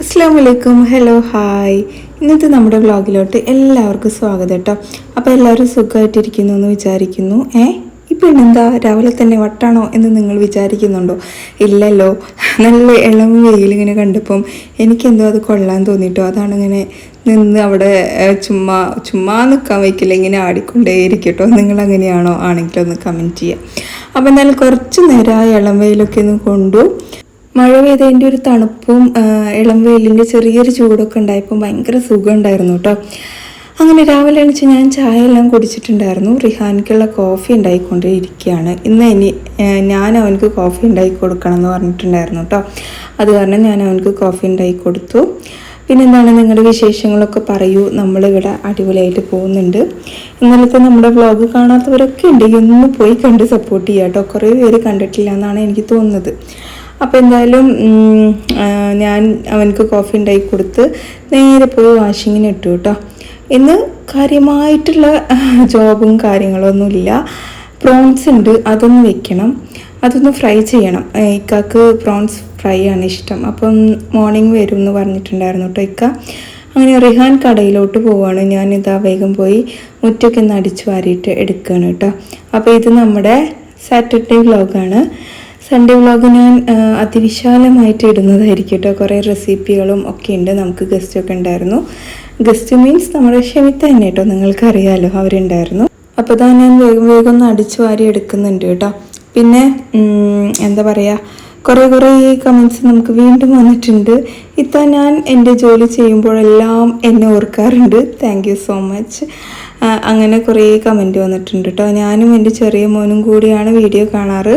അസ്സാം വലൈക്കും hello hi ഇന്നത്തെ നമ്മുടെ വ്ളോഗിലോട്ട് എല്ലാവർക്കും സ്വാഗതം കേട്ടോ. അപ്പോൾ എല്ലാവരും സുഖമായിട്ടിരിക്കുന്നു എന്ന് വിചാരിക്കുന്നു. ഏ? ഇപ്പം എന്താ രാവിലെ തന്നെ വട്ടാണോ എന്ന് നിങ്ങൾ വിചാരിക്കുന്നുണ്ടോ? ഇല്ലല്ലോ. നല്ല ഇളം വെയിലിങ്ങനെ കണ്ടപ്പം എനിക്കെന്തോ അത് കൊള്ളാൻ തോന്നിയിട്ടോ അതാണ് ഇങ്ങനെ നിന്ന് അവിടെ ചുമ്മാ ചുമ്മാ നിൽക്കാൻ വയ്ക്കില്ല. ഇങ്ങനെ ആടിക്കൊണ്ടേയിരിക്കട്ടോ. നിങ്ങൾ അങ്ങനെയാണോ ആണെങ്കിലൊന്ന് കമന്റ് ചെയ്യാം. അപ്പോൾ എന്തായാലും കുറച്ച് നേരം ആ ഇളം വെയിലൊക്കെ ഒന്ന് കൊണ്ടു മഴ പെയ്തതിന്റെ ഒരു തണുപ്പും ഇളം വെയിലിന്റെ ചെറിയൊരു ചൂടൊക്കെ ഉണ്ടായപ്പോൾ ഭയങ്കര സുഖം ഉണ്ടായിരുന്നു കേട്ടോ. അങ്ങനെ രാവിലെ എണീച്ച് ഞാൻ ചായ എല്ലാം കുടിച്ചിട്ടുണ്ടായിരുന്നു. റിഹാനിക്കുള്ള കോഫി ഉണ്ടായിക്കൊണ്ടിരിക്കുകയാണ് ഇന്ന് ഇനി ഞാൻ അവനക്ക് കോഫി ഉണ്ടാക്കി കൊടുക്കണം എന്ന് പറഞ്ഞിട്ടുണ്ടായിരുന്നു കേട്ടോ. അത് കാരണം ഞാൻ അവനക്ക് കോഫി ഉണ്ടാക്കി കൊടുത്തു. പിന്നെ എന്താണ് നിങ്ങളുടെ വിശേഷങ്ങളൊക്കെ പറയൂ. നമ്മളിവിടെ അടിപൊളിയായിട്ട് പോകുന്നുണ്ട്. ഇന്നലത്തെ നമ്മുടെ വ്ലോഗ് കാണാത്തവരൊക്കെ ഉണ്ടെങ്കിൽ ഒന്ന് പോയി കണ്ട് സപ്പോർട്ട് ചെയ്യാം കേട്ടോ. കുറേ പേര് കണ്ടിട്ടില്ല എന്നാണ് എനിക്ക് തോന്നുന്നത്. അപ്പോൾ എന്തായാലും ഞാൻ അവനക്ക് കോഫി ഉണ്ടാക്കി കൊടുത്ത് നേരെ പോയി വാഷിങ്ങിന് ഇട്ടു കേട്ടോ ഇന്ന് കാര്യമായിട്ടുള്ള ജോബും കാര്യങ്ങളൊന്നുമില്ല പ്രോൺസ് ഉണ്ട് അതൊന്ന് വെക്കണം. അതൊന്ന് ഫ്രൈ ചെയ്യണം. ഇക്കാക്ക് പ്രോൺസ് ഫ്രൈ ആണ് ഇഷ്ടം. അപ്പം മോർണിംഗ് വരും എന്ന് പറഞ്ഞിട്ടുണ്ടായിരുന്നു കേട്ടോ ഇക്ക. അങ്ങനെ റിഹാൻ കടയിലോട്ട് പോവാണ്. ഞാൻ ഇതാ വേഗം പോയി മുറ്റൊക്കെ ഒന്ന് അടിച്ചു വാരിയിട്ട് എടുക്കുകയാണ് കേട്ടോ അപ്പോൾ ഇത് നമ്മുടെ സാറ്റർഡേ വ്ലോഗാണ് സൺഡേ വ്ളോഗ് ഞാൻ അതിവിശാലമായിട്ട് ഇടുന്നതായിരിക്കും കേട്ടോ കുറേ റെസിപ്പികളും ഒക്കെ ഉണ്ട്. നമുക്ക് ഗസ്റ്റ് ഒക്കെ ഉണ്ടായിരുന്നു. ഗസ്റ്റ് മീൻസ് നമ്മുടെ ക്ഷമിത്ത തന്നെ കേട്ടോ നിങ്ങൾക്കറിയാലോ അവരുണ്ടായിരുന്നു. അപ്പോൾ തന്നെ ഞാൻ വേഗം വേഗം ഒന്ന് അടിച്ചു വാരി എടുക്കുന്നുണ്ട് കേട്ടോ പിന്നെ എന്താ പറയുക കുറേ കുറേ കമൻസ് നമുക്ക് വീണ്ടും വന്നിട്ടുണ്ട്. ഇത്ത ഞാൻ എന്റെ ജോലി ചെയ്യുമ്പോഴെല്ലാം എന്നെ ഓർക്കാറുണ്ട്. താങ്ക് സോ മച്ച് അങ്ങനെ കുറേ കമന്റ് വന്നിട്ടുണ്ട് കേട്ടോ ഞാനും എന്റെ ചെറിയ മോനും കൂടിയാണ് വീഡിയോ കാണാറ്.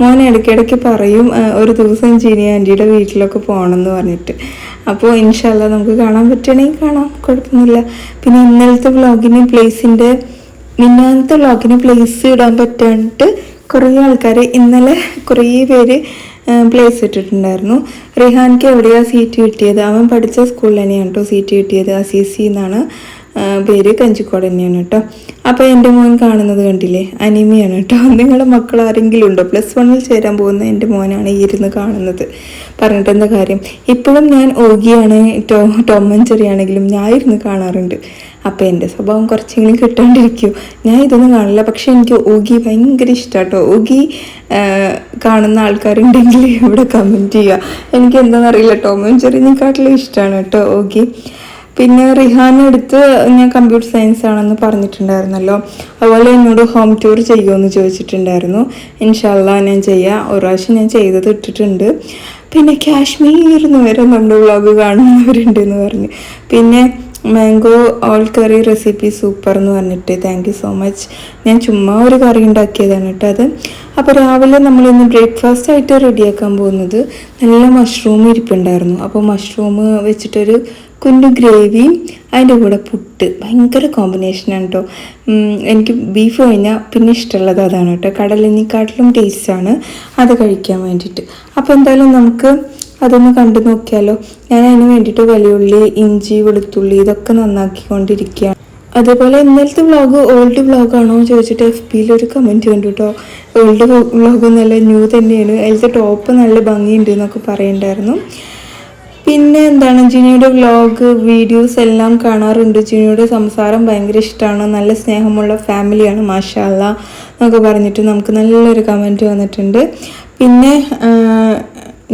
മോൻ ഇടയ്ക്കിടയ്ക്ക് പറയും ഒരു ദിവസം ജിനി ആന്റിയുടെ വീട്ടിലൊക്കെ പോകണം എന്ന് പറഞ്ഞിട്ട്. അപ്പോൾ ഇൻഷാല്ല നമുക്ക് കാണാൻ പറ്റണേ കാണാം കുഴപ്പമൊന്നുമില്ല. പിന്നെ ഇന്നലത്തെ വ്ളോഗിന് പ്ലേസിന്റെ മിന്നാമത്തെ വ്ളോഗിന് പ്ലേസ് ഇടാൻ പറ്റാണ്ട് കുറേ ആൾക്കാർ ഇന്നലെ കുറേ പേര് പ്ലേസ് ഇട്ടിട്ടുണ്ടായിരുന്നു. റിഹാൻക്ക് എവിടെയാണ് സീറ്റ് കിട്ടിയത്? അവൻ പഠിച്ച സ്കൂളിൽ തന്നെയാണ് കേട്ടോ സീറ്റ് കിട്ടിയത് അസീസി എന്നാണ്. പേര് കഞ്ചിക്കോട് തന്നെയാണ് കേട്ടോ. അപ്പോൾ എന്റെ മോൻ കാണുന്നത് കണ്ടില്ലേ? അനിമയാണ് കേട്ടോ. നിങ്ങളുടെ മക്കൾ ആരെങ്കിലും ഉണ്ടോ? പ്ലസ് വണ്ണിൽ ചേരാൻ പോകുന്ന എന്റെ മോനാണ് ഈ ഇരുന്ന് കാണുന്നത്. പറഞ്ഞിട്ട് എന്താ കാര്യം? ഇപ്പോഴും ഞാൻ ഓഗിയാണ്. ടോ ടോം ആൻഡ് ജെറി ആണെങ്കിലും ഞാൻ ഇരുന്ന് കാണാറുണ്ട്. അപ്പോൾ എന്റെ സ്വഭാവം കുറച്ചെങ്കിലും കിട്ടാണ്ടിരിക്കും. ഞാൻ ഇതൊന്നും കാണില്ല. പക്ഷേ എനിക്ക് ഓഗി ഭയങ്കര ഇഷ്ടമാട്ടോ ഓഗി ആ, കാണുന്ന ആൾക്കാരുണ്ടെങ്കിൽ ഇവിടെ കമന്റ് ചെയ്യുക. എനിക്ക് എന്താണെന്നറിയില്ല. ടോം ചെറിയ നിക്കാട്ടിലും ഇഷ്ടമാണ് കേട്ടോ ഓഗി. പിന്നെ റിഹാൻ എടുത്ത് ഞാൻ കമ്പ്യൂട്ടർ സയൻസ് ആണെന്ന് പറഞ്ഞിട്ടുണ്ടായിരുന്നല്ലോ. അതുപോലെ എന്നോട് ഹോം ടൂർ ചെയ്യുമെന്ന് ചോദിച്ചിട്ടുണ്ടായിരുന്നു. ഇൻഷാല്ല ഞാൻ ചെയ്യാം. ഒരു പ്രാവശ്യം ഞാൻ ചെയ്തത് ഇട്ടിട്ടുണ്ട്. പിന്നെ കാശ്മീരിൽ നിന്ന് വരെ നമ്മുടെ വ്ളോഗ് കാണുന്നവരുണ്ടെന്ന് പറഞ്ഞു. പിന്നെ മാംഗോ ഓൾ കറി റെസിപ്പി സൂപ്പർ എന്ന് പറഞ്ഞിട്ട് താങ്ക് യു സോ മച്ച് ഞാൻ ചുമ്മാ ഒരു കറി ഉണ്ടാക്കിയതാണ് കേട്ടോ അത്. അപ്പോൾ രാവിലെ നമ്മളിന്ന് ബ്രേക്ക്ഫാസ്റ്റ് ആയിട്ട് റെഡിയാക്കാൻ പോകുന്നത് നല്ല മഷ്റൂം ഇരിപ്പുണ്ടായിരുന്നു. അപ്പോൾ മഷ്റൂം വെച്ചിട്ടൊരു കുഞ്ഞു ഗ്രേവിയും അതിന്റെ കൂടെ പുട്ട്. ഭയങ്കര കോമ്പിനേഷനാണ് കേട്ടോ എനിക്ക് ബീഫ് കഴിഞ്ഞാൽ പിന്നെ ഇഷ്ടമുള്ളത് അതാണ് കേട്ടോ കടലിനെക്കാട്ടിലും ടേസ്റ്റാണ് അത് കഴിക്കാൻ വേണ്ടിയിട്ട്. അപ്പോൾ എന്തായാലും നമുക്ക് അതൊന്ന് കണ്ടു നോക്കിയാലോ. ഞാൻ അതിന് വേണ്ടിയിട്ട് വലിയുള്ളി ഇഞ്ചി വെളുത്തുള്ളി ഇതൊക്കെ നന്നാക്കിക്കൊണ്ടിരിക്കുകയാണ്. അതേപോലെ ഇന്നലത്തെ വ്ളോഗ് ഓൾഡ് വ്ളോഗാണോ ചോദിച്ചിട്ട് എഫ് ബിയിൽ ഒരു കമന്റ് കണ്ടു കേട്ടോ ഓൾഡ് വ്ളോഗ് നല്ല ന്യൂ തന്നെയാണ്. അതിലത്തെ ടോപ്പ് നല്ല ഭംഗിയുണ്ട് എന്നൊക്കെ പറയുന്നുണ്ടായിരുന്നു പിന്നെ എന്താണ് ജിനിയുടെ വ്ളോഗ് വീഡിയോസ് എല്ലാം കാണാറുണ്ട്. ജിനിയുടെ സംസാരം ഭയങ്കര ഇഷ്ടമാണ്. നല്ല സ്നേഹമുള്ള ഫാമിലിയാണ് മാഷാല്ല എന്നൊക്കെ പറഞ്ഞിട്ട് നമുക്ക് നല്ലൊരു കമന്റ് വന്നിട്ടുണ്ട്. പിന്നെ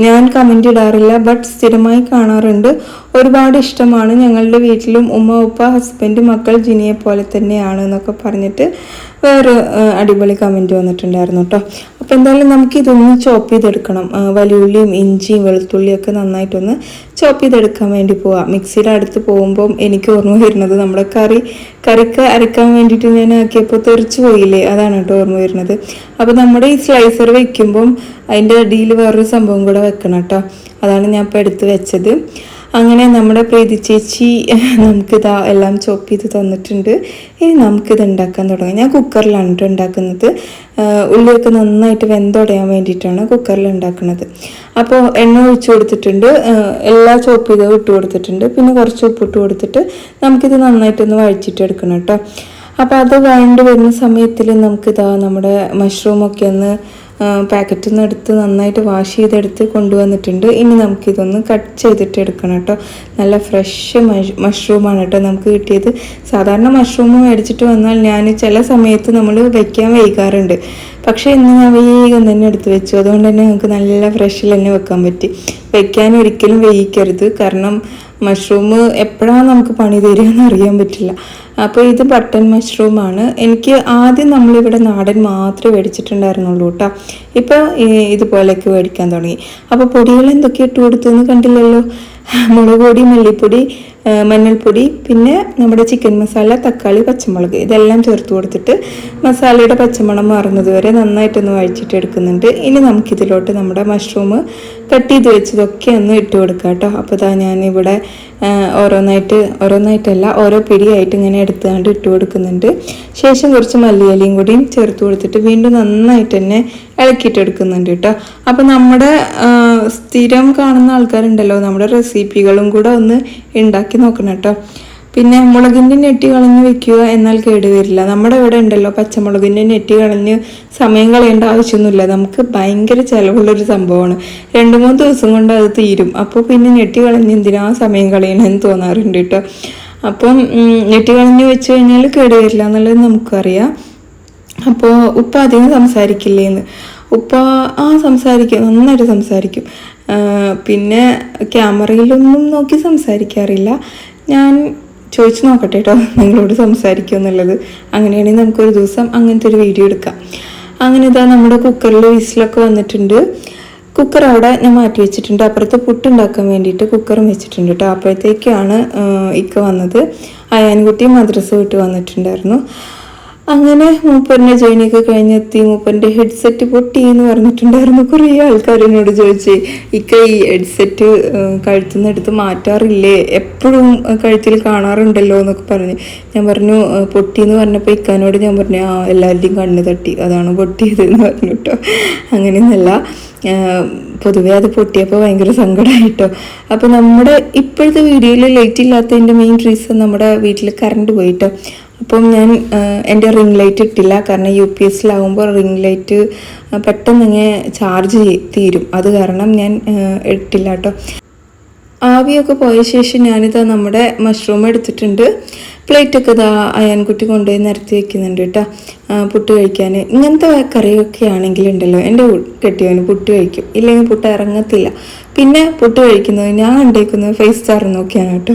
ഞാൻ കമന്റ് ഇടാറില്ല ബട്ട് സ്ഥിരമായി കാണാറുണ്ട്. ഒരുപാട് ഇഷ്ടമാണ്. ഞങ്ങളുടെ വീട്ടിലും ഉമ്മ ഉപ്പ ഹസ്ബൻഡ് മക്കൾ ജിനിയെ പോലെ തന്നെയാണ് എന്നൊക്കെ പറഞ്ഞിട്ട് വേറെ അടിപൊളി കമന്റ് വന്നിട്ടുണ്ടായിരുന്നു കേട്ടോ അപ്പോൾ എന്തായാലും നമുക്ക് ഇതൊന്ന് ചോപ്പ് ചെയ്തെടുക്കണം. വലിയുള്ളിയും ഇഞ്ചിയും വെളുത്തുള്ളിയും ഒക്കെ നന്നായിട്ടൊന്ന് ചോപ്പ് ചെയ്തെടുക്കാൻ വേണ്ടി പോവാം. മിക്സിയുടെ അടുത്ത് പോകുമ്പം എനിക്ക് ഓർമ്മ വരുന്നത് നമ്മുടെ കറി കറിക്ക് അരക്കാൻ വേണ്ടിയിട്ട് ഞാൻ ആക്കിയപ്പോൾ തെറിച്ച് പോയില്ലേ? അതാണ് കേട്ടോ ഓർമ്മ വരുന്നത്. അപ്പോൾ നമ്മുടെ ഈ സ്ലൈസർ വെക്കുമ്പം അതിന്റെ അടിയിൽ വേറൊരു സംഭവം കൂടെ വെക്കണം കേട്ടോ അതാണ് ഞാൻ ഇപ്പോൾ എടുത്ത് വെച്ചത്. അങ്ങനെ നമ്മുടെ പ്രീതി ചേച്ചി നമുക്കിതാ എല്ലാം ചോപ്പ് ചെയ്ത് തന്നിട്ടുണ്ട്. ഇനി നമുക്കിത് ഉണ്ടാക്കാൻ തുടങ്ങാം. ഞാൻ കുക്കറിലാണ് കേട്ടോ ഉണ്ടാക്കുന്നത്. ഉള്ളിയൊക്കെ നന്നായിട്ട് വെന്തൊടയാൻ വേണ്ടിയിട്ടാണ് കുക്കറിൽ ഉണ്ടാക്കുന്നത്. അപ്പോൾ എണ്ണ ഒഴിച്ച് കൊടുത്തിട്ടുണ്ട്. എല്ലാ ചോപ്പ് ചെയ്തതും ഇട്ട് കൊടുത്തിട്ടുണ്ട്. പിന്നെ കുറച്ച് ഉപ്പിട്ട് കൊടുത്തിട്ട് നമുക്കിത് നന്നായിട്ടൊന്ന് വഴിച്ചിട്ട് എടുക്കണം കേട്ടോ അപ്പോൾ അത് വേണ്ടി വരുന്ന സമയത്തിൽ നമുക്കിതാ നമ്മുടെ മഷ്റൂമൊക്കെ ഒന്ന് പാക്കറ്റിൽ നിന്ന് എടുത്ത് നന്നായിട്ട് വാഷ് ചെയ്തെടുത്ത് കൊണ്ടുവന്നിട്ടുണ്ട്. ഇനി നമുക്കിതൊന്ന് കട്ട് ചെയ്തിട്ട് എടുക്കണം കേട്ടോ. നല്ല ഫ്രഷ് മഷ്റൂമാണ് കേട്ടോ നമുക്ക് കിട്ടിയത്. സാധാരണ മഷ്റൂം മേടിച്ചിട്ട് വന്നാൽ ഞാൻ ചില സമയത്ത് നമ്മൾ വയ്ക്കാൻ വൈകാറുണ്ട്. പക്ഷേ ഇന്ന് ഞാൻ വേഗം തന്നെ എടുത്ത് വെച്ചു. അതുകൊണ്ട് തന്നെ നമുക്ക് നല്ല ഫ്രഷിൽ തന്നെ വെക്കാൻ പറ്റി. വെക്കാൻ ഒരിക്കലും വേയിക്കരുത് കാരണം മഷ്റൂം എപ്പോഴാണ് നമുക്ക് പണി തരിക അറിയാൻ പറ്റില്ല. അപ്പോൾ ഇത് ബട്ടൺ മഷ്റൂമാണ്. എനിക്ക് ആദ്യം നമ്മളിവിടെ നാടൻ മാത്രമേ മേടിച്ചിട്ടുണ്ടായിരുന്നുള്ളൂ കേട്ടോ. ഇപ്പോൾ ഇതുപോലെയൊക്കെ മേടിക്കാൻ തുടങ്ങി. അപ്പോൾ പൊടികൾ എന്തൊക്കെ ഇട്ട് കൊടുത്തെന്ന് കണ്ടില്ലല്ലോ? മുളക് പൊടി മല്ലിപ്പൊടി മഞ്ഞൾപ്പൊടി പിന്നെ നമ്മുടെ ചിക്കൻ മസാല തക്കാളി പച്ചമുളക് ഇതെല്ലാം ചേർത്ത് കൊടുത്തിട്ട് മസാലയുടെ പച്ചമണം മാറുന്നത് വരെ നന്നായിട്ടൊന്ന് വഴിച്ചിട്ട് എടുക്കുന്നുണ്ട്. ഇനി നമുക്കിതിലോട്ട് നമ്മുടെ മഷ്റൂം കട്ട് ചെയ്ത് വെച്ചതൊക്കെ ഒന്ന് ഇട്ട് കൊടുക്കാം കേട്ടോ. അപ്പോൾ ഇതാ ഞാനിവിടെ ഓരോന്നായിട്ട് ഓരോന്നായിട്ടല്ല ഓരോ പിടിയായിട്ട് ഇങ്ങനെ എടുത്തുകൊണ്ട് ഇട്ട് കൊടുക്കുന്നുണ്ട്. ശേഷം കുറച്ച് മല്ലിയിലയും കൂടിയും ചേർത്ത് കൊടുത്തിട്ട് വീണ്ടും നന്നായിട്ട് തന്നെ ഇളക്കിയിട്ട് എടുക്കുന്നുണ്ട് കേട്ടോ. അപ്പോൾ നമ്മുടെ സ്ഥിരം കാണുന്ന ആൾക്കാരുണ്ടല്ലോ നമ്മുടെ റെസിപ്പികളും കൂടെ ഒന്ന് ഉണ്ടാക്കി നോക്കണം കേട്ടോ. പിന്നെ മുളകിന്റെ നെറ്റി കളഞ്ഞ് വെക്കുക എന്നാൽ കേടുവരില്ല നമ്മുടെ ഇവിടെ ഉണ്ടല്ലോ പച്ചമുളകിന്റെ നെറ്റി കളഞ്ഞ് സമയം കളയേണ്ട ആവശ്യമൊന്നുമില്ല. നമുക്ക് ഭയങ്കര ചിലവുള്ളൊരു സംഭവമാണ്. രണ്ട് മൂന്ന് ദിവസം കൊണ്ട് അത് തീരും. അപ്പോൾ പിന്നെ നെറ്റി കളഞ്ഞ് എന്തിനാ സമയം കളയണമെന്ന് തോന്നാറുണ്ട് കേട്ടോ. അപ്പം നെറ്റി കളഞ്ഞ് വെച്ച് കഴിഞ്ഞാൽ കേടുവരില്ല എന്നുള്ളത് നമുക്കറിയാം. അപ്പോൾ ഉപ്പ അധികം സംസാരിക്കില്ലേന്ന്. ഉപ്പ ആ സംസാരിക്കും നന്നായിട്ട് സംസാരിക്കും. പിന്നെ ക്യാമറയിലൊന്നും നോക്കി സംസാരിക്കാറില്ല. ഞാൻ ചോദിച്ചു നോക്കട്ടെ കേട്ടോ നിങ്ങളോട് സംസാരിക്കുക എന്നുള്ളത്. അങ്ങനെയാണെങ്കിൽ നമുക്കൊരു ദിവസം അങ്ങനത്തെ ഒരു വീഡിയോ എടുക്കാം. അങ്ങനെ ഇതാ നമ്മുടെ കുക്കറിൽ വിസിലൊക്കെ വന്നിട്ടുണ്ട്. കുക്കർ അവിടെ ഞാൻ മാറ്റി വെച്ചിട്ടുണ്ട്. അപ്പുറത്ത് പുട്ടുണ്ടാക്കാൻ വേണ്ടിയിട്ട് കുക്കറും വെച്ചിട്ടുണ്ട് കേട്ടോ അപ്പോഴത്തേക്കാണ് ഇക്ക വന്നത്. അയാൻകുട്ടി മദ്രസ വിട്ട് വന്നിട്ടുണ്ടായിരുന്നു. അങ്ങനെ മൂപ്പറിന്റെ ജേണിയൊക്കെ കഴിഞ്ഞെത്തി. മൂപ്പറിന്റെ ഹെഡ്സെറ്റ് പൊട്ടി എന്ന് പറഞ്ഞിട്ടുണ്ടായിരുന്നു. കുറേ ആൾക്കാർ എന്നോട് ചോദിച്ചു ഇക്ക ഈ ഹെഡ്സെറ്റ് കഴുത്തുനിന്നെടുത്ത് മാറ്റാറില്ലേ? എപ്പോഴും കഴുത്തിൽ കാണാറുണ്ടല്ലോ? എന്നൊക്കെ പറഞ്ഞ്. ഞാൻ പറഞ്ഞു പൊട്ടി എന്ന് പറഞ്ഞപ്പോൾ ഇക്കാനോട് ഞാൻ പറഞ്ഞു ആ എല്ലാവരുടെയും കണ്ണ് തട്ടി. അതാണ് പൊട്ടിയത് എന്ന് പറഞ്ഞു കേട്ടോ അങ്ങനെയൊന്നല്ല. പൊതുവേ അത് പൊട്ടിയപ്പോൾ ഭയങ്കര സങ്കടമായിട്ടോ അപ്പോൾ നമ്മുടെ ഇപ്പോഴത്തെ വീഡിയോയിൽ ലൈറ്റ് ഇല്ലാത്തതിന്റെ മെയിൻ റീസൺ നമ്മുടെ വീട്ടിൽ കറണ്ട് പോയിട്ടോ. അപ്പം ഞാൻ എന്റെ റിംഗ് ലൈറ്റ് ഇട്ടില്ല. കാരണം യു പി എസിലാകുമ്പോൾ റിംഗ് ലൈറ്റ് പെട്ടെന്ന് ഇങ്ങനെ ചാർജ് തീരും. അത് കാരണം ഞാൻ ഇട്ടില്ല കേട്ടോ ആവിയൊക്കെ പോയ ശേഷം ഞാനിതാ നമ്മുടെ മഷ്റൂം എടുത്തിട്ടുണ്ട്. പ്ലേറ്റൊക്കെ ഇതാ അയാൻകുട്ടി കൊണ്ടുപോയി നിരത്തി വെക്കുന്നുണ്ട് കേട്ടോ പുട്ട് കഴിക്കാൻ ഇങ്ങനത്തെ കറിയൊക്കെ ആണെങ്കിലുണ്ടല്ലോ. എന്റെ കെട്ടിയവന് പുട്ട് കഴിക്കും. ഇല്ലെങ്കിൽ പുട്ട് ഇറങ്ങത്തില്ല. പിന്നെ പുട്ട് കഴിക്കുന്നത് ഞാൻ കണ്ടേക്കുന്നത് ഫൈവ് സ്റ്റാർ നോക്കിയാണ് കേട്ടോ.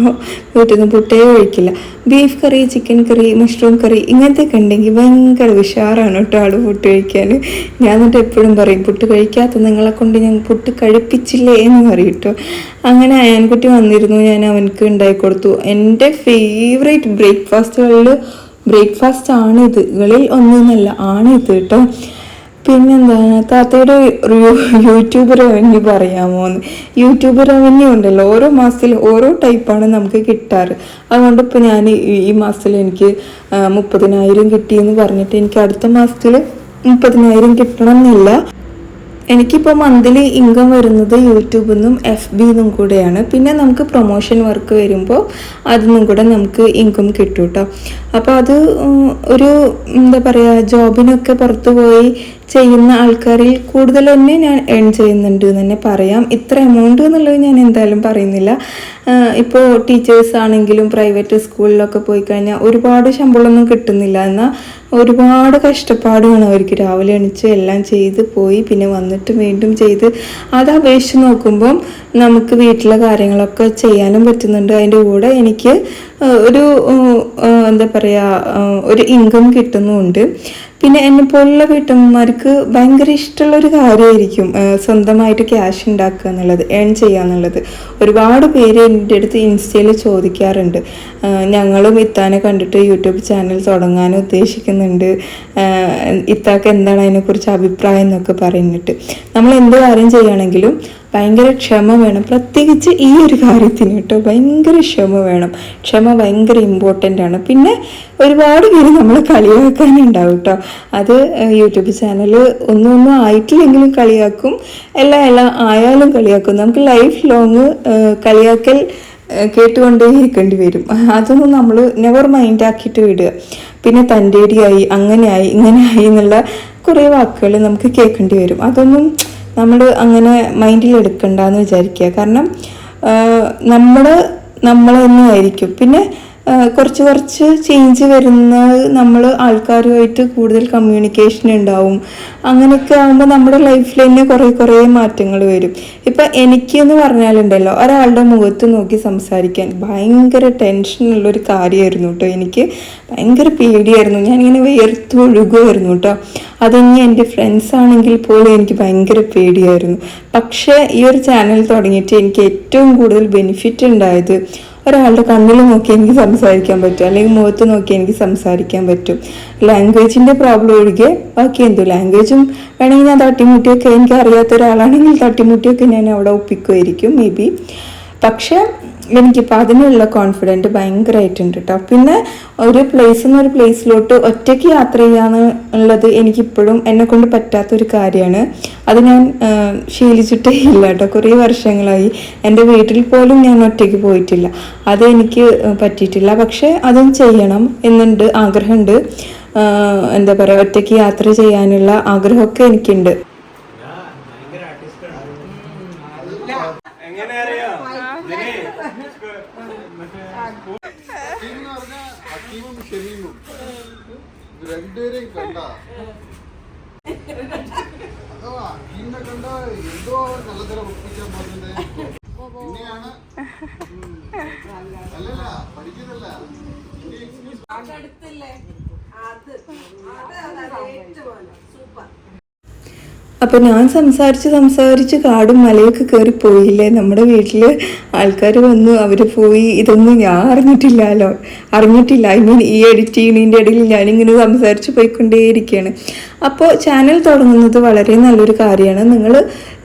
വീട്ടിൽ നിന്ന് പുട്ടേ കഴിക്കില്ല. ബീഫ് കറി ചിക്കൻ കറി മഷ്റൂം കറി ഇങ്ങനത്തെയൊക്കെ ഉണ്ടെങ്കിൽ ഭയങ്കര ഉഷാറാണ് കേട്ടോ ആൾ പുട്ട് കഴിക്കാൻ ഞാൻ എന്നിട്ട് എപ്പോഴും പറയും പുട്ട് കഴിക്കാത്ത നിങ്ങളെ കൊണ്ട് ഞാൻ പുട്ട് കഴിപ്പിച്ചില്ലേ? എന്ന് പറയും കേട്ടോ. അങ്ങനെ അയാൻകുട്ടി വന്നിരുന്നു ഞാൻ അവനക്ക് ഉണ്ടാക്കി കൊടുത്തു. എന്റെ ഫേവറേറ്റ് ബ്രേക്ക്ഫാസ്റ്റുകളിൽ ബ്രേക്ക്ഫാസ്റ്റ് ആണിത്. ഇത് ഒന്നുമല്ല ഒന്നൊന്നല്ല ആണ് ഇത് കേട്ടോ. പിന്നെന്താ താത്തയുടെ യൂട്യൂബ് റവന്യൂ പറയാമോ എന്ന് യൂട്യൂബ് റവന്യൂ ഉണ്ടല്ലോ ഓരോ മാസത്തിൽ ഓരോ ടൈപ്പാണ് നമുക്ക് കിട്ടാറ്. അതുകൊണ്ട് ഇപ്പോൾ ഞാൻ ഈ മാസത്തിൽ എനിക്ക് മുപ്പതിനായിരം കിട്ടിയെന്ന് പറഞ്ഞിട്ട് എനിക്ക് അടുത്ത മാസത്തിൽ മുപ്പതിനായിരം കിട്ടണം എന്നില്ല എനിക്കിപ്പോൾ മന്ത്ലി ഇൻകം വരുന്നത് യൂട്യൂബിൽ നിന്നും എഫ് ബി നിന്നും കൂടെയാണ്. പിന്നെ നമുക്ക് പ്രൊമോഷൻ വർക്ക് വരുമ്പോൾ അതിൽ കൂടെ നമുക്ക് ഇൻകം കിട്ടും കേട്ടോ അപ്പോൾ അത് ഒരു എന്താ പറയുക ജോബിനൊക്കെ പുറത്തു പോയി ചെയ്യുന്ന ആൾക്കാരിൽ കൂടുതൽ തന്നെ ഞാൻ ഏൺ ചെയ്യുന്നുണ്ട് എന്ന് തന്നെ പറയാം. ഇത്ര എമൗണ്ട് എന്നുള്ളത് ഞാൻ എന്തായാലും പറയുന്നില്ല. ഇപ്പോൾ ടീച്ചേഴ്സ് ആണെങ്കിലും പ്രൈവറ്റ് സ്കൂളിലൊക്കെ പോയി കഴിഞ്ഞാൽ ഒരുപാട് ശമ്പളമൊന്നും കിട്ടുന്നില്ല. എന്നാൽ ഒരുപാട് കഷ്ടപ്പാടുമാണ് അവർക്ക്. രാവിലെ എണിച്ച് എല്ലാം ചെയ്ത് പോയി പിന്നെ വന്നിട്ട് വീണ്ടും ചെയ്ത് അത് അപേക്ഷിച്ച് നോക്കുമ്പം നമുക്ക് വീട്ടിലെ കാര്യങ്ങളൊക്കെ ചെയ്യാനും പറ്റുന്നുണ്ട്. അതിന്റെ കൂടെ എനിക്ക് ഒരു എന്താ പറയുക ഒരു ഇൻകം കിട്ടുന്നുമുണ്ട് പിന്നെ എന്നെ പോലുള്ള വീട്ടമ്മമാർക്ക് ഭയങ്കര ഇഷ്ടമുള്ള ഒരു കാര്യമായിരിക്കും സ്വന്തമായിട്ട് ക്യാഷ് ഉണ്ടാക്കുക എന്നുള്ളത് ഏൺ ചെയ്യുക എന്നുള്ളത്. ഒരുപാട് പേര് എന്റെ അടുത്ത് ഇൻസ്റ്റയിൽ ചോദിക്കാറുണ്ട്. ഞങ്ങളും ഇത്താനെ കണ്ടിട്ട് യൂട്യൂബ് ചാനൽ തുടങ്ങാൻ ഉദ്ദേശിക്കുന്നുണ്ട്. ഇത്താക്ക് എന്താണ് അതിനെക്കുറിച്ച് അഭിപ്രായം എന്നൊക്കെ പറഞ്ഞിട്ട്. നമ്മൾ എന്ത് കാര്യം ചെയ്യുകയാണെങ്കിലും ഭയങ്കര ക്ഷമ വേണം. പ്രത്യേകിച്ച് ഈ ഒരു കാര്യത്തിന് കേട്ടോ ഭയങ്കര ക്ഷമ വേണം. ക്ഷമ ഭയങ്കര ഇമ്പോർട്ടന്റ് ആണ്. പിന്നെ ഒരുപാട് പേര് നമ്മൾ കളിയാക്കാനുണ്ടാവും കേട്ടോ. അത് യൂട്യൂബ് ചാനൽ ഒന്നും ഒന്നും ആയിട്ടില്ലെങ്കിലും കളിയാക്കും. എല്ലാം എല്ലാം ആയാലും കളിയാക്കും. നമുക്ക് ലൈഫ് ലോങ് കളിയാക്കൽ കേട്ടുകൊണ്ടേ ഇരിക്കേണ്ടി വരും. അതൊന്നും നമ്മൾ നെവർ മൈൻഡ് ആക്കിയിട്ട് വിടുക. പിന്നെ തന്റെടിയായി അങ്ങനെയായി ഇങ്ങനെയായി എന്നുള്ള കുറേ വാക്കുകൾ നമുക്ക് കേൾക്കേണ്ടി വരും. അതൊന്നും നമ്മൾ അങ്ങനെ മൈൻഡിൽ എടുക്കണ്ടെന്ന് വിചാരിക്കുക. കാരണം നമ്മൾ നമ്മൾ തന്നെ ആയിരിക്കും പിന്നെ കുറച്ച് കുറച്ച് ചേഞ്ച് വരുന്ന നമ്മൾ ആൾക്കാരുമായിട്ട് കൂടുതൽ കമ്മ്യൂണിക്കേഷൻ ഉണ്ടാവും. അങ്ങനെയൊക്കെ ആകുമ്പോൾ നമ്മുടെ ലൈഫിൽ തന്നെ കുറേ കുറേ മാറ്റങ്ങൾ വരും. ഇപ്പം എനിക്കെന്ന് പറഞ്ഞാലുണ്ടല്ലോ ഒരാളുടെ മുഖത്ത് നോക്കി സംസാരിക്കാൻ ഭയങ്കര ടെൻഷനുള്ളൊരു കാര്യമായിരുന്നു കേട്ടോ എനിക്ക്. ഭയങ്കര പേടിയായിരുന്നു. ഞാനിങ്ങനെ വേർത്ത് ഒഴുകുമായിരുന്നു കേട്ടോ അതിനി എന്റെ ഫ്രണ്ട്സ് ആണെങ്കിൽ പോലും എനിക്ക് ഭയങ്കര പേടിയായിരുന്നു. പക്ഷേ ഈ ഒരു ചാനൽ തുടങ്ങിയിട്ട് എനിക്ക് ഏറ്റവും കൂടുതൽ ബെനിഫിറ്റ് ഉണ്ടായത് ഒരാളുടെ കണ്ണിൽ നോക്കി എനിക്ക് സംസാരിക്കാൻ പറ്റും. അല്ലെങ്കിൽ മുഖത്ത് നോക്കി എനിക്ക് സംസാരിക്കാൻ പറ്റും. ലാംഗ്വേജിന്റെ പ്രോബ്ലം ഒഴികെ ബാക്കി എന്തോ? ലാംഗ്വേജും വേണമെങ്കിൽ ഞാൻ തട്ടിമുട്ടിയൊക്കെ എനിക്ക് അറിയാത്ത ഒരാളാണെങ്കിൽ തട്ടിമുട്ടിയൊക്കെ ഞാൻ അവിടെ ഒപ്പിക്കുമായിരിക്കും മേ ബി പക്ഷേ എനിക്കിപ്പോൾ അതിനുള്ള കോൺഫിഡന്റ് ഭയങ്കരമായിട്ടുണ്ട് കേട്ടോ പിന്നെ ഒരു പ്ലേസിൽ നിന്ന് ഒരു പ്ലേസിലോട്ട് ഒറ്റയ്ക്ക് യാത്ര ചെയ്യാന്നുള്ളത് എനിക്കിപ്പോഴും എന്നെ കൊണ്ട് പറ്റാത്തൊരു കാര്യമാണ് അത് ഞാൻ ശീലിച്ചിട്ടേ ഇല്ല കേട്ടോ കുറേ വർഷങ്ങളായി. എന്റെ വീട്ടിൽ പോലും ഞാൻ ഒറ്റയ്ക്ക് പോയിട്ടില്ല. അത് എനിക്ക് പറ്റിയിട്ടില്ല. പക്ഷേ അതും ചെയ്യണം എന്നുണ്ട് ആഗ്രഹമുണ്ട്. എന്താ പറയുക ഒറ്റയ്ക്ക് യാത്ര ചെയ്യാനുള്ള ആഗ്രഹമൊക്കെ എനിക്കുണ്ട്. രണ്ടുപേരെയും കണ്ട. അതോ ഹക്കീമിനെ കണ്ട എന്തോ നല്ല തരം ഒപ്പിക്കാൻ പോകുന്നത് പിന്നെയാണ്. അല്ലല്ല പഠിക്കുന്നില്ല അപ്പോൾ ഞാൻ സംസാരിച്ച് സംസാരിച്ച് കാടും മലയൊക്കെ കയറി പോയില്ലേ നമ്മുടെ വീട്ടിൽ ആൾക്കാർ വന്നു അവർ പോയി. ഇതൊന്നും ഞാൻ അറിഞ്ഞിട്ടില്ലല്ലോ. അറിഞ്ഞിട്ടില്ല. ഐ മീൻ ഈ എഡിറ്റ് ചെയ്യുന്നതിന്റെ ഇടയിൽ ഞാനിങ്ങനെ സംസാരിച്ച് പോയിക്കൊണ്ടേയിരിക്കുകയാണ് അപ്പോൾ ചാനൽ തുടങ്ങുന്നത് വളരെ നല്ലൊരു കാര്യമാണ്. നിങ്ങൾ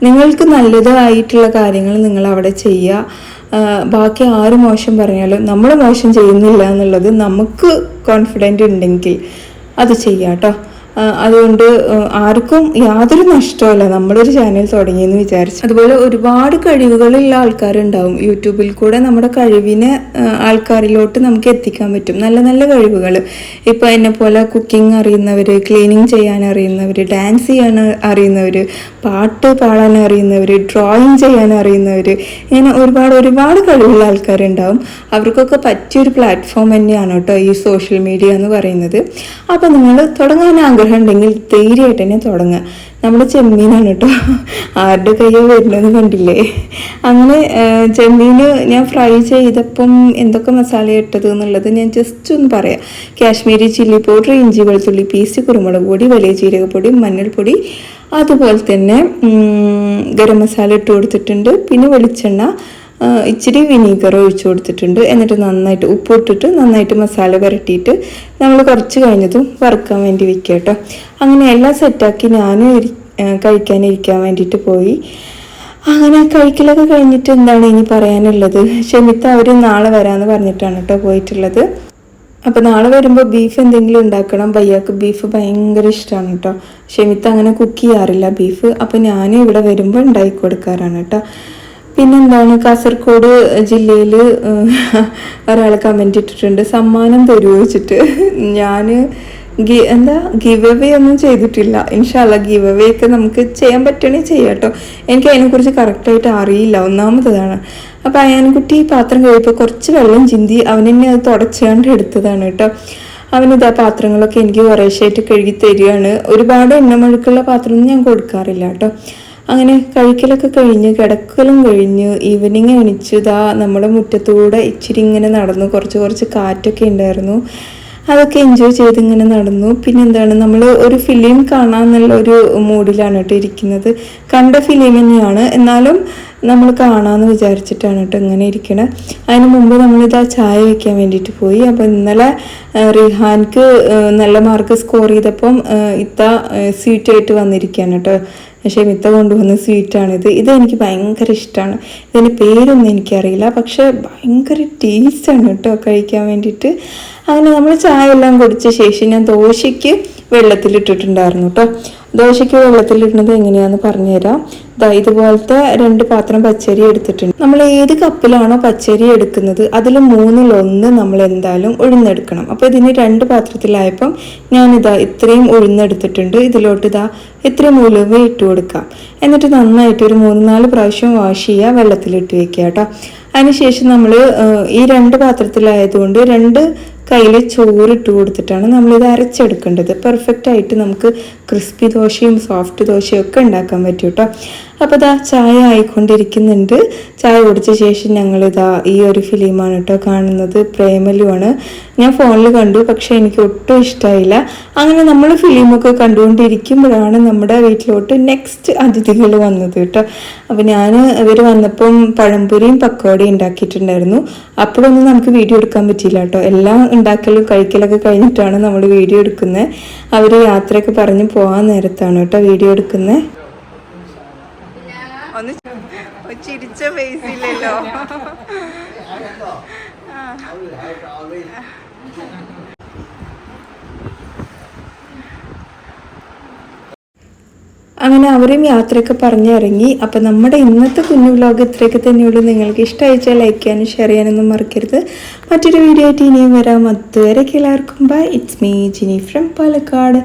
നിങ്ങൾക്ക് നല്ലതായിട്ടുള്ള കാര്യങ്ങൾ നിങ്ങൾ അവിടെ ചെയ്യുക ബാക്കി ആര് മോശം പറഞ്ഞാലും നമ്മൾ മോശം ചെയ്യുന്നില്ല എന്നുള്ളത് നമുക്ക് കോൺഫിഡന്റ് ഉണ്ടെങ്കിൽ അത് ചെയ്യാം കേട്ടോ. അതുകൊണ്ട് ആർക്കും യാതൊരു നഷ്ടമല്ല നമ്മളൊരു ചാനൽ തുടങ്ങിയെന്ന് വിചാരിച്ചു. അതുപോലെ ഒരുപാട് കഴിവുകളുള്ള ആൾക്കാരുണ്ടാവും. യൂട്യൂബിൽ കൂടെ നമ്മുടെ കഴിവിനെ ആൾക്കാരിലോട്ട് നമുക്ക് എത്തിക്കാൻ പറ്റും. നല്ല നല്ല കഴിവുകൾ. ഇപ്പോൾ എന്നെ പോലെ കുക്കിംഗ് അറിയുന്നവർ ക്ലീനിങ് ചെയ്യാൻ അറിയുന്നവർ ഡാൻസ് ചെയ്യാൻ അറിയുന്നവർ പാട്ട് പാടാൻ അറിയുന്നവർ ഡ്രോയിങ് ചെയ്യാൻ അറിയുന്നവർ ഇങ്ങനെ ഒരുപാട് ഒരുപാട് കഴിവുള്ള ആൾക്കാരുണ്ടാവും. അവർക്കൊക്കെ പറ്റിയൊരു പ്ലാറ്റ്ഫോം തന്നെയാണ് കേട്ടോ ഈ സോഷ്യൽ മീഡിയ എന്ന് പറയുന്നത്. അപ്പോൾ നിങ്ങൾ തുടങ്ങാൻ ആഗ്രഹം ഉണ്ടെങ്കിൽ ധൈര്യമായിട്ട് തന്നെ തുടങ്ങുക. നമ്മുടെ ചെമ്മീനാണ് കേട്ടോ. ആരുടെ കയ്യോ വരുന്നതെന്ന് കണ്ടില്ലേ? അങ്ങനെ ചെമ്മീൻ ഞാൻ ഫ്രൈ ചെയ്തപ്പം എന്തൊക്കെ മസാല ഇട്ടത് എന്നുള്ളത് ഞാൻ ജസ്റ്റ് ഒന്ന് പറയാം. കാശ്മീരി ചില്ലി പൗഡർ ഇഞ്ചി വെളുത്തുള്ളി പീസ് കുരുമുളക് പൊടി വലിയ ജീരകപ്പൊടി മഞ്ഞൾപ്പൊടി അതുപോലെ തന്നെ ഗരം മസാല ഇട്ട് കൊടുത്തിട്ടുണ്ട്. പിന്നെ വെളിച്ചെണ്ണ ഇച്ചിരി വിനീഗർ ഒഴിച്ചു കൊടുത്തിട്ടുണ്ട്. എന്നിട്ട് നന്നായിട്ട് ഉപ്പിട്ടിട്ട് നന്നായിട്ട് മസാല പുരട്ടിയിട്ട് നമ്മൾ കുറച്ച് കഴിഞ്ഞതും വറുക്കാൻ വേണ്ടി വെക്കുക കേട്ടോ. അങ്ങനെ എല്ലാം സെറ്റാക്കി ആ, കഴിക്കാനിരിക്കാൻ വേണ്ടിയിട്ട് പോയി. അങ്ങനെ കഴിക്കലൊക്കെ കഴിഞ്ഞിട്ട് എന്താണ് ഇനി പറയാനുള്ളത്? ക്ഷമിത്ത അവർ നാളെ വരാമെന്ന് പറഞ്ഞിട്ടാണ് കേട്ടോ പോയിട്ടുള്ളത്. അപ്പോൾ നാളെ വരുമ്പോൾ ബീഫ് എന്തെങ്കിലും ഉണ്ടാക്കണം. ഭയ്യാക്ക് ബീഫ് ഭയങ്കര ഇഷ്ടമാണ് കേട്ടോ. ക്ഷമിത്ത അങ്ങനെ കുക്ക് ചെയ്യാറില്ല ബീഫ് അപ്പോൾ ഞാൻ ഇവിടെ വരുമ്പോൾ ഉണ്ടാക്കി കൊടുക്കാറാണ് കേട്ടോ. പിന്നെന്താണ് കാസർഗോഡ് ജില്ലയിൽ ഒരാൾ കമന്റ് ഇട്ടിട്ടുണ്ട്. സമ്മാനം തരുമോ വെച്ചിട്ട് ഞാൻ ഗി എന്താ ഗിവ് അവേ ഒന്നും ചെയ്തിട്ടില്ല. ഇൻഷാല്ല ഗിവ് അവേ ഒക്കെ നമുക്ക് ചെയ്യാൻ പറ്റണേ ചെയ്യാം കേട്ടോ എനിക്ക് അതിനെക്കുറിച്ച് കറക്റ്റായിട്ട് അറിയില്ല. ഒന്നാമത്തതാണ്. അപ്പോൾ അയാൻകുട്ടി പാത്രം കഴിയപ്പോൾ കുറച്ച് വെള്ളം ചിന്തി അവനെന്നെ അത് തുടച്ചുകൊണ്ട് എടുത്തതാണ് കേട്ടോ അവനിതാ പാത്രങ്ങളൊക്കെ എനിക്ക് കുറേശ്ശായിട്ട് കഴുകി തരികയാണ്. ഒരുപാട് എണ്ണമഴുക്കുള്ള പാത്രമൊന്നും ഞാൻ കൊടുക്കാറില്ല കേട്ടോ അങ്ങനെ കഴിക്കലൊക്കെ കഴിഞ്ഞ് കിടക്കലും കഴിഞ്ഞ് ഈവനിങ് എണിച്ചു ഇതാ നമ്മുടെ മുറ്റത്തൂടെ ഇച്ചിരി ഇങ്ങനെ നടന്നു. കുറച്ച് കുറച്ച് കാറ്റൊക്കെ ഉണ്ടായിരുന്നു. അതൊക്കെ എൻജോയ് ചെയ്ത് ഇങ്ങനെ നടന്നു. പിന്നെ എന്താണ് നമ്മൾ ഒരു ഫിലിം കാണാമെന്നുള്ള ഒരു മൂഡിലാണ് കേട്ടോ ഇരിക്കുന്നത്. കണ്ട ഫിലിം തന്നെയാണ്. എന്നാലും നമ്മൾ കാണാമെന്ന് വിചാരിച്ചിട്ടാണ് കേട്ടോ ഇങ്ങനെ ഇരിക്കണത് അതിന് മുമ്പ് നമ്മളിതാ ചായ വയ്ക്കാൻ വേണ്ടിയിട്ട് പോയി. അപ്പോൾ ഇന്നലെ റിഹാൻക്ക് നല്ല മാർക്ക് സ്കോർ ചെയ്തപ്പം ഇത്ത സ്വീറ്റായിട്ട് വന്നിരിക്കുകയാണ് കേട്ടോ. പക്ഷേ മിത്ത കൊണ്ടുവന്ന സ്വീറ്റാണിത്. ഇത് എനിക്ക് ഭയങ്കര ഇഷ്ടമാണ് ഇതിന്റെ പേരൊന്നും എനിക്കറിയില്ല. പക്ഷേ ഭയങ്കര ടേസ്റ്റാണ് കേട്ടോ കഴിക്കാൻ വേണ്ടിയിട്ട്. അങ്ങനെ നമ്മൾ ചായ എല്ലാം കുടിച്ച ശേഷം ഞാൻ ദോശയ്ക്ക് വെള്ളത്തിലിട്ടിട്ടുണ്ടായിരുന്നു കേട്ടോ. ദോശയ്ക്ക് വെള്ളത്തിലിടുന്നത് എങ്ങനെയാണെന്ന് പറഞ്ഞുതരാം. ഇതുപോലത്തെ രണ്ട് പാത്രം പച്ചരി എടുത്തിട്ടുണ്ട്. നമ്മൾ ഏത് കപ്പിലാണോ പച്ചരി എടുക്കുന്നത് അതിൽ മൂന്നിലൊന്ന് നമ്മൾ എന്തായാലും ഉഴുന്നെടുക്കണം. അപ്പോൾ ഇതിന് രണ്ട് പാത്രത്തിലായപ്പം ഞാനിതാ ഇത്രയും ഉഴുന്നെടുത്തിട്ടുണ്ട്. ഇതിലോട്ട് ഇതാ ഇത്രയും ഉലുവ ഇട്ട് കൊടുക്കാം. എന്നിട്ട് നന്നായിട്ട് ഒരു മൂന്ന് നാല് പ്രാവശ്യം വാഷ് ചെയ്യുക വെള്ളത്തിലിട്ട് വെക്കുക കേട്ടോ. അതിനുശേഷം നമ്മൾ ഈ രണ്ട് പാത്രത്തിലായതുകൊണ്ട് രണ്ട് കയ്യിൽ ചോറിട്ട് കൊടുത്തിട്ടാണ് നമ്മളിത് അരച്ചെടുക്കേണ്ടത്. പെർഫെക്റ്റ് ആയിട്ട് നമുക്ക് ക്രിസ്പി ദോശയും സോഫ്റ്റ് ദോശയും ഒക്കെ ഉണ്ടാക്കാൻ പറ്റും കേട്ടോ. അപ്പോൾ ഇതാ ചായ ആയിക്കൊണ്ടിരിക്കുന്നുണ്ട്. ചായ കുടിച്ച ശേഷം ഞങ്ങളിതാ ഈ ഒരു ഫിലിമാണ് കേട്ടോ കാണുന്നത്. പ്രേമലുമാണ് ഞാൻ ഫോണിൽ കണ്ടു പക്ഷേ എനിക്ക് ഒട്ടും ഇഷ്ടമായില്ല അങ്ങനെ നമ്മൾ ഫിലിമൊക്കെ കണ്ടുകൊണ്ടിരിക്കുമ്പോഴാണ് നമ്മുടെ വീട്ടിലോട്ട് നെക്സ്റ്റ് അതിഥികൾ വന്നത് കേട്ടോ. അപ്പോൾ ഞാൻ ഇവർ വന്നപ്പം പഴംപൊരിയും പക്കോടയും ഉണ്ടാക്കിയിട്ടുണ്ടായിരുന്നു. അപ്പോഴൊന്നും നമുക്ക് വീഡിയോ എടുക്കാൻ പറ്റിയില്ല കേട്ടോ. എല്ലാം ഉണ്ടാക്കലും കഴിക്കലൊക്കെ കഴിഞ്ഞിട്ടാണ് നമ്മൾ വീഡിയോ എടുക്കുന്നത്. അവർ യാത്രയൊക്കെ പറഞ്ഞ് പോകാൻ നേരത്താണ് കേട്ടോ വീഡിയോ എടുക്കുന്നത് ഒന്ന് ചിരിച്ച ഫേസ് ഇല്ലല്ലോ. അങ്ങനെ അവരും യാത്രയൊക്കെ പറഞ്ഞിറങ്ങി. അപ്പം നമ്മുടെ ഇന്നത്തെ കുഞ്ഞു വ്ലോഗ് ഇത്രയൊക്കെ തന്നെയുള്ളൂ. നിങ്ങൾക്ക് ഇഷ്ടമായിച്ചാൽ ലൈക്ക് ചെയ്യാനും ഷെയർ ചെയ്യാനൊന്നും മറക്കരുത്. മറ്റൊരു വീഡിയോ ആയിട്ട് ഇനിയും വരാം. അതുവരെയൊക്കെ എല്ലാവർക്കും bye it's me Jini from Palakkad